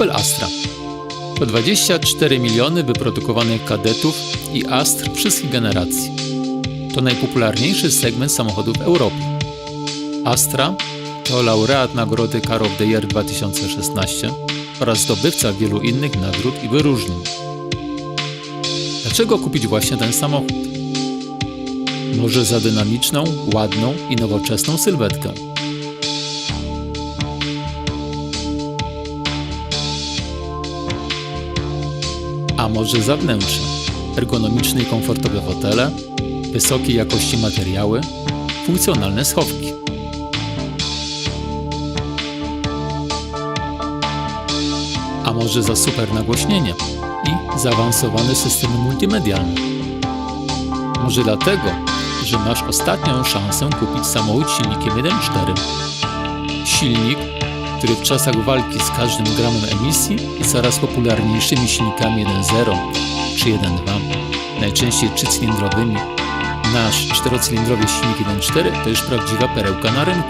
Opel Astra. To 24 miliony wyprodukowanych kadetów i Astr wszystkich generacji. To najpopularniejszy segment samochodów w Europie. Astra to laureat nagrody Car of the Year 2016 oraz zdobywca wielu innych nagród i wyróżnień. Dlaczego kupić właśnie ten samochód? Może za dynamiczną, ładną i nowoczesną sylwetkę. A może za wnętrze? Ergonomiczne i komfortowe fotele, wysokiej jakości materiały, funkcjonalne schowki. A może za super nagłośnienie i zaawansowane systemy multimedialne? Może dlatego, że masz ostatnią szansę kupić samochód silnikiem 1.4. Silnik, który w czasach walki z każdym gramem emisji i coraz popularniejszymi silnikami 1.0 czy 1.2, najczęściej trzycylindrowymi, nasz czterocylindrowy silnik 1.4 to już prawdziwa perełka na rynku.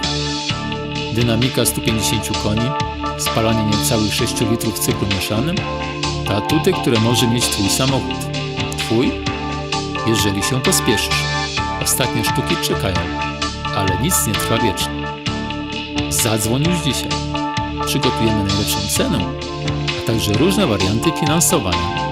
Dynamika 150 koni, spalanie niecałych 6 litrów w cyklu mieszanym, to atuty, które może mieć Twój samochód. Twój, jeżeli się pospieszysz. Ostatnie sztuki czekają, ale nic nie trwa wiecznie. Zadzwoń już dzisiaj. Przygotujemy najlepszą cenę, a także różne warianty finansowania.